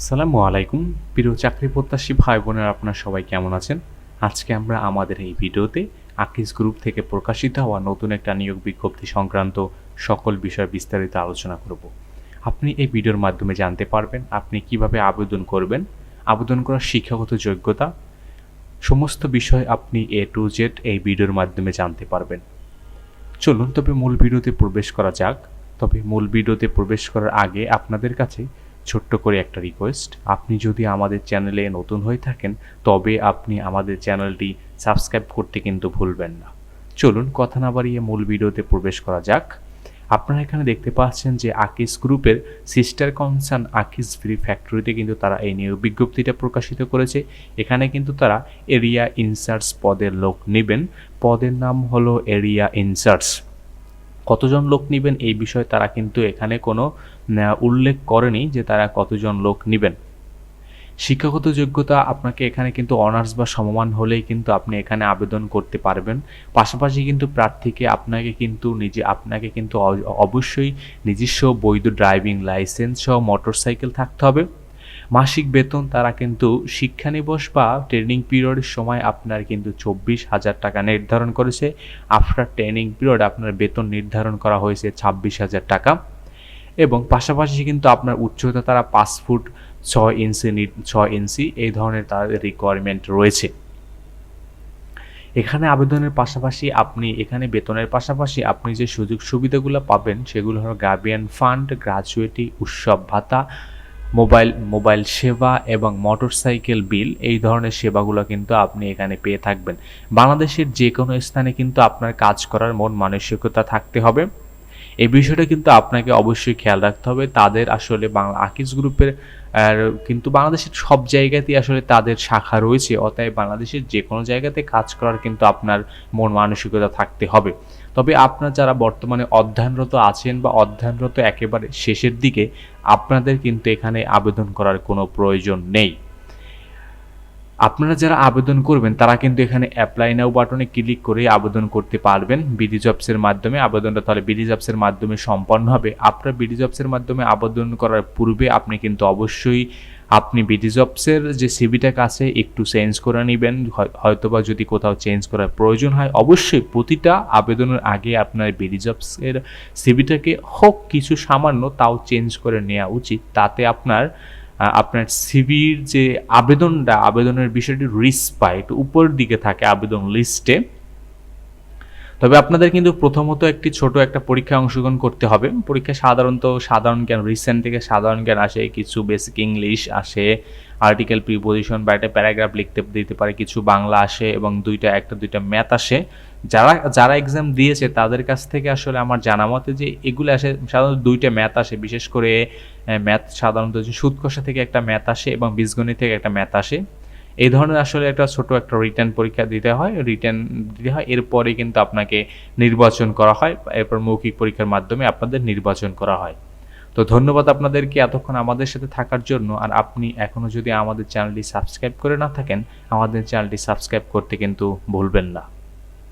আসসালামু আলাইকুম। প্রিয় চাকরি প্রত্যাশী ভাই বোনেরা, আপনারা সবাই কেমন আছেন? আজকে আমরা আমাদের এই ভিডিওতে আকিস গ্রুপ থেকে প্রকাশিত হওয়া নতুন একটা নিয়োগ বিজ্ঞপ্তি সংক্রান্ত সকল বিষয় বিস্তারিত আলোচনা করব। আপনি এই ভিডিওর মাধ্যমে জানতে পারবেন আপনি কীভাবে আবেদন করবেন, আবেদন করার শিক্ষাগত যোগ্যতা, সমস্ত বিষয় আপনি এ টু জেড এই ভিডিওর মাধ্যমে জানতে পারবেন। চলুন, তবে মূল ভিডিওতে প্রবেশ করা যাক। তবে মূল ভিডিওতে প্রবেশ করার আগে আপনাদের কাছে ছোট্ট করে একটা রিকোয়েস্ট আপনি যদি আমাদের চ্যানেলে নতুন হয়ে থাকেন, তবে আপনি আমাদের চ্যানেলটি সাবস্ক্রাইব করতে কিন্তু ভুলবেন না। চলুন কথা না বাড়িয়ে মূল ভিডিওতে প্রবেশ করা যাক। আপনারা এখানে দেখতে পাচ্ছেন যে আকিস গ্রুপের সিস্টার কনসার্ন আকিস ফ্রি ফ্যাক্টরিতে কিন্তু তারা এই নিয়োগ বিজ্ঞপ্তিটা প্রকাশিত করেছে। এখানে কিন্তু তারা এরিয়া ইনসার্টস পদের লোক নেবেন। পদের নাম হলো এরিয়া ইনসার্টস কতজন লোক নেবেন এই বিষয়ে তারা কিন্তু এখানে কোনো উল্লেখ করেনি যে তারা কতজন লোক নেবেন। শিক্ষাগত যোগ্যতা আপনাকে এখানে কিন্তু অনার্স বা সমমান হলেই কিন্তু আপনি এখানে আবেদন করতে পারবেন। পাশাপাশি কিন্তু প্রার্থীকে আপনাকে কিন্তু নিজে, আপনাকে কিন্তু অবশ্যই নিজস্ব বৈধ ড্রাইভিং লাইসেন্স সহ মোটরসাইকেল থাকতে হবে। মাসিক বেতন তারা কিন্তু শিক্ষানিবস বা ট্রেনিং পিরিয়ডের সময় আপনার কিন্তু চব্বিশ হাজার টাকা নির্ধারণ করেছে। আফটার ট্রেনিং পিরিয়ড আপনার বেতন নির্ধারণ করা হয়েছে ছাব্বিশ হাজার টাকা। এবং পাশাপাশি কিন্তু আপনার উচ্চতা তারা পাঁচ ফুট ছয় ইঞ্চি ছয় ইঞ্চি এই ধরনের তাদের রিকোয়ারমেন্ট রয়েছে। এখানে আবেদনের পাশাপাশি আপনি এখানে বেতনের পাশাপাশি আপনি যে সুযোগ সুবিধাগুলো পাবেন সেগুলো হলো গার্বিয়ান ফান্ড গ্রাজুয়েটি উৎসব ভাতা মোবাইল মোবাইল সেবা এবং মোটরসাইকেল বিল, এই ধরনের সেবাগুলো কিন্তু আপনি এখানে পেয়ে থাকবেন। বাংলাদেশের যে কোনো স্থানে কিন্তু আপনার কাজ করার মন মানসিকতা থাকতে হবে। এই বিষয়টা কিন্তু আপনাকে অবশ্যই খেয়াল রাখতে হবে। তাদের আসলে বাংলা আকিজ গ্রুপের, আর কিন্তু বাংলাদেশের সব জায়গাতেই আসলে তাদের শাখা রয়েছে। অতএব বাংলাদেশের যে কোনো জায়গাতে কাজ করার কিন্তু আপনার মন মানসিকতা থাকতে হবে। তবে আপনার যারা বর্তমানে অধ্যয়নরত আছেন বা অধ্যয়নরত একেবারে শেষের দিকে, আপনাদের কিন্তু এখানে আবেদন করার কোনো প্রয়োজন নেই। আপনারা যারা আবেদন করবেন, তারা কিন্তু এখানে অ্যাপ্লাই নাও বাটনে ক্লিক করে আবেদন করতে পারবেন। বিডি জবসের মাধ্যমে আবেদনটা তাহলে বিডি জবসের মাধ্যমে সম্পন্ন হবে। আপনার বিডি জবসের মাধ্যমে আবেদন করার পূর্বে আপনি কিন্তু অবশ্যই আপনি বিডি জবসের যে সিবিটা কাছে একটু চেঞ্জ করে নেবেন, হয়- হয়তোবা যদি কোথাও চেঞ্জ করার প্রয়োজন হয়, অবশ্যই প্রতিটা আবেদনের আগে আপনার বিডি জবসের সিবিটাকে হোক কিছু সামান্য তাও চেঞ্জ করে নেওয়া উচিত। তাতে আপনার আপনার সিভির যে আবেদনটা, আবেদনের বিষয়টি রিস পায়, একটু উপরের দিকে থাকে আবেদন লিস্টে তবে আপনাদের কিন্তু প্রথমত একটি ছোট একটা পরীক্ষায় অংশগ্রহণ করতে হবে। পরীক্ষায় সাধারণত সাধারণ জ্ঞান রিসেন্ট থেকে সাধারণ জ্ঞান আসে, কিছু বেসিক ইংলিশ আসে আর্টিকেল প্রিপোজিশন বা একটা প্যারাগ্রাফ লিখতে দিতে পারে, কিছু বাংলা আসে এবং দুইটা, একটা, দুইটা ম্যাথ আসে। যারা যারা এক্সাম দিয়েছে তাদের কাছ থেকে আসলে আমার জানা মতে যে এগুলো আসে, সাধারণত দুইটা ম্যাথ আসে, বিশেষ করে ম্যাথ সাধারণত যে সুদকষা থেকে একটা ম্যাথ আসে এবং বীজগণিত থেকে একটা ম্যাথ আসে। এই ধরনের আসলে একটা ছোট একটা রিটার্ন পরীক্ষা দিতে হয় রিটার্ন দিতে হয়, এরপরে কিন্তু আপনাকে নির্বাচন করা হয়, এরপর মৌখিক পরীক্ষার মাধ্যমে আপনাদের নির্বাচন করা হয়। তো ধন্যবাদ আপনাদেরকে এতক্ষণ আমাদের সাথে থাকার জন্য, আর আপনি এখনও যদি আমাদের চ্যানেলটি সাবস্ক্রাইব করে না থাকেন, আমাদের চ্যানেলটি সাবস্ক্রাইব করতে কিন্তু ভুলবেন না।